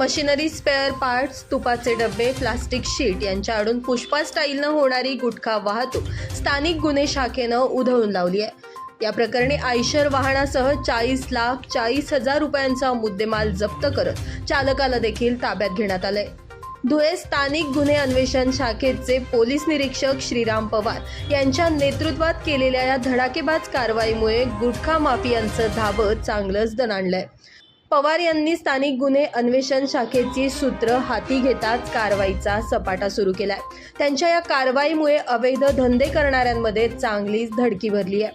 Machinery spare parts तुपाचे डबे plastic sheet यांच्याकडून पुष्पा स्टाईलनं होणारी गुटखा वाहतूक स्थानिक गुन्हे शाखेनं उधळून लावली आहे. या प्रकरणी आयशर वाहनासह चाळीस लाख चाळीस हजार रुपयांचा मुद्देमाल जप्त करत चालकाला देखील ताब्यात घेण्यात आलंय. धुळे स्थानिक गुन्हे अन्वेषण शाखेचे पोलीस निरीक्षक श्रीराम पवार यांच्या नेतृत्वात केलेल्या या धडाकेबाज कारवाईमुळे गुटखा माफियांचं धावं चांगलंच दणाणलंय. पवार यांनी स्थानिक गुन्हे अन्वेषण शाखेची सूत्र हाती घेताच कारवाईचा सपाटा सुरू केलाय. त्यांच्या या कारवाईमुळे अवैध धंदे करणाऱ्यांमध्ये चांगलीच धडकी भरली आहे.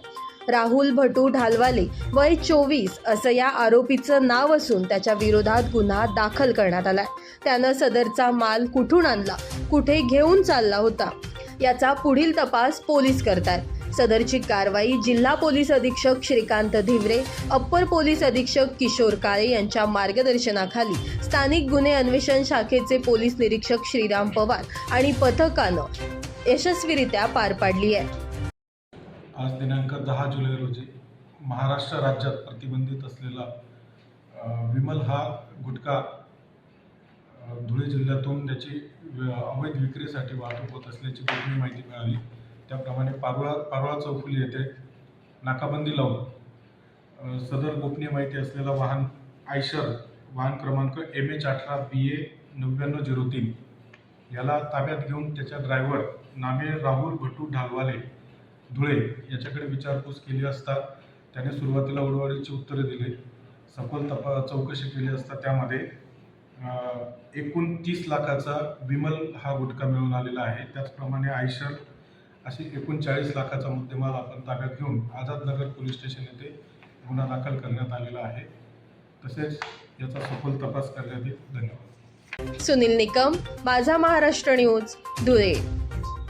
राहुल भटू ढालवाले वय चोवीस असं या आरोपीचं नाव असून त्याच्या विरोधात गुन्हा दाखल करण्यात आलाय. त्यानं सदरचा माल कुठून आणला? कुठे घेऊन चालला होता? याचा पुढील तपास पोलीस करतायत. सदरची कारवाई जिल्हा पोलीस अधीक्षक श्रीकांत धिवरे अप्पर पोलीस अधीक्षक किशोर काळे यांच्या मार्गदर्शनाखाली स्थानिक गुन्हे अन्वेषण शाखेचे पोलीस निरीक्षक श्रीराम पवार आणि पथकानं यशस्वीरित्या पार पाडली आहे. आज दिनांक दहा जुलै रोजी महाराष्ट्र राज्यात प्रतिबंधित असलेला विमल हा गुटखा धुळे जिल्ह्यातून त्याची अवैध विक्रीसाठी वाहतूक होत असल्याची गोपनीय माहिती मिळाली. त्याप्रमाणे पारोळा पारोळा चौफुली येथे नाकाबंदी लावून सदर गोपनीय माहिती असलेला वाहन आयशर वाहन क्रमांक एम एच अठरा बी ए नव्याण्णव झिरो तीन. याला ताब्यात घेऊन त्याच्या ड्रायव्हर नामे राहुल भटू ढालवाले धुळे याच्याकडे विचारपूस केली असता त्याने सुरुवातीला उडवाडीची उत्तरे दिले. सखोल तपा चौकशी केली असता त्यामध्ये एकूण तीस लाखाचा विमल हा गुटखा मिळून आलेला आहे. त्याचप्रमाणे आयशर अशी एकूण चाळीस लाखाचा मुद्देमाल आपण ताब्यात घेऊन आझादनगर पोलीस स्टेशन येथे गुन्हा दाखल करण्यात आलेला आहे. तसेच याचा सखोल तपास करण्यात येईल. धन्यवाद. सुनील निकम माझा महाराष्ट्र न्यूज धुळे.